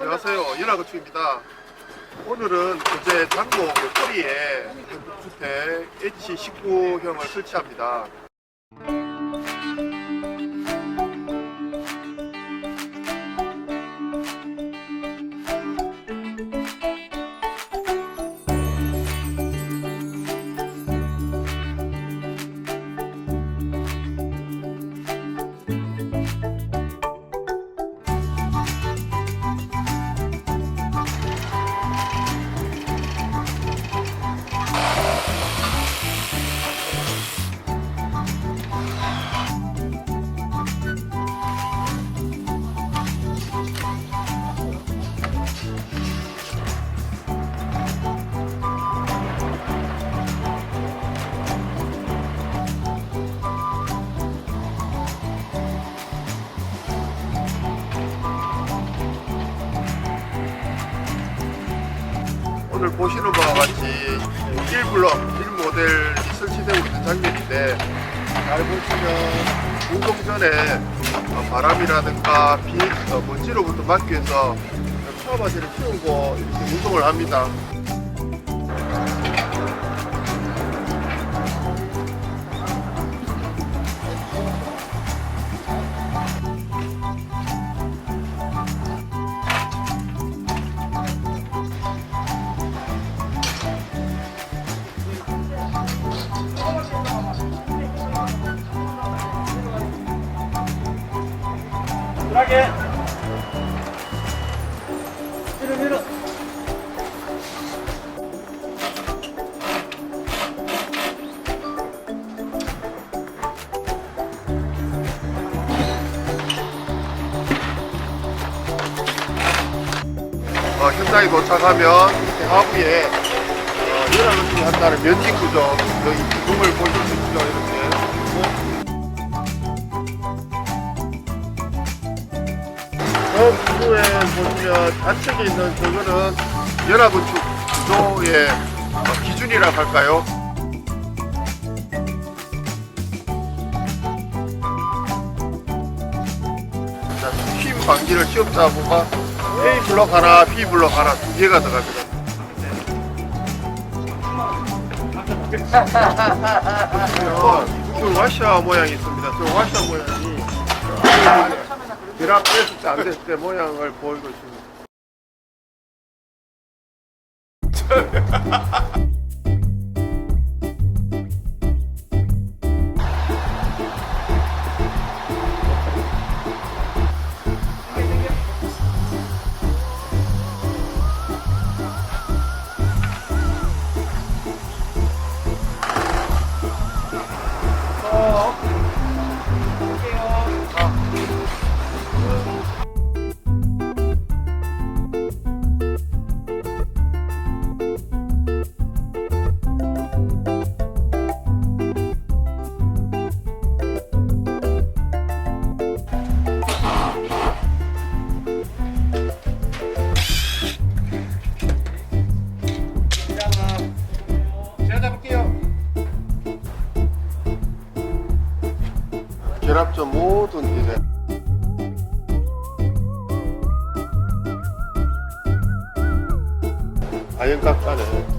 안녕하세요. 연합건축입니다. 오늘은 어제 장로 옆거리에 주택 H19형을 설치합니다. 오늘 보시는 바와 같이 1블럭 1모델이 설치되고 있는 장면인데 잘 보시면 운동 전에 어, 바람이라든가 비, 어, 먼지로부터 막기 위해서 차바지를 씌우고 이렇게 운동을 합니다. 편하게 밀어 밀어. 어, 현장에 도착하면 이렇게 하부에 어, 연합건축이 한다는 면직 구조 여기 구름을 보실 수 있죠 이렇게 저 구조에 보시면 좌측에 있는 저거는 연합건축 구조의 어, 기준이라 할까요? 자, 힘 방지를 시험자부가 A 블럭 하나, B 블럭 하나 두 개가 들어갑니다. 보시면 그 와샤 모양이 있습니다. 저 와샤 모양이 결합됐을 때 안 됐을 때 모양을 보이고 있습니다. 결합점 모든 이제 아연각 안에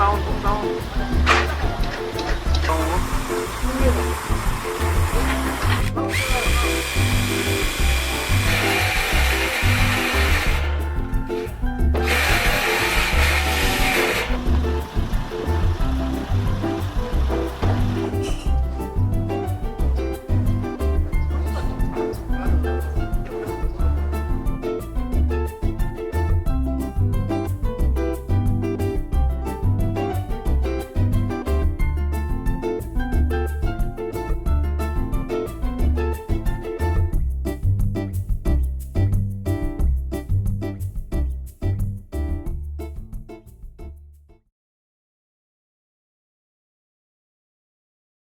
다운 폼 다운 폼 다운